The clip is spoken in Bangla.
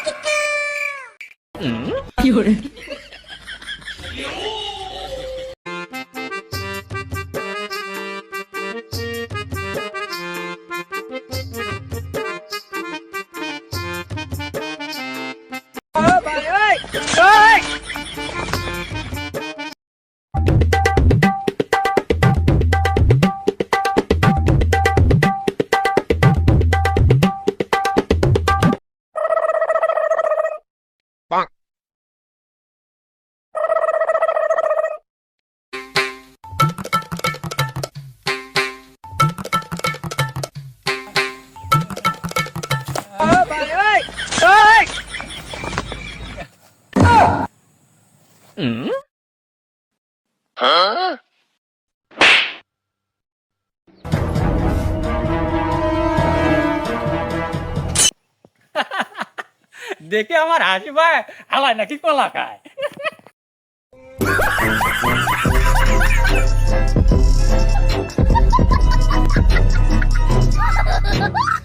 맛있겠다. 응? 음? Huh? দেখে আমার হাসি ভাই হালায় নাকি কলা খায়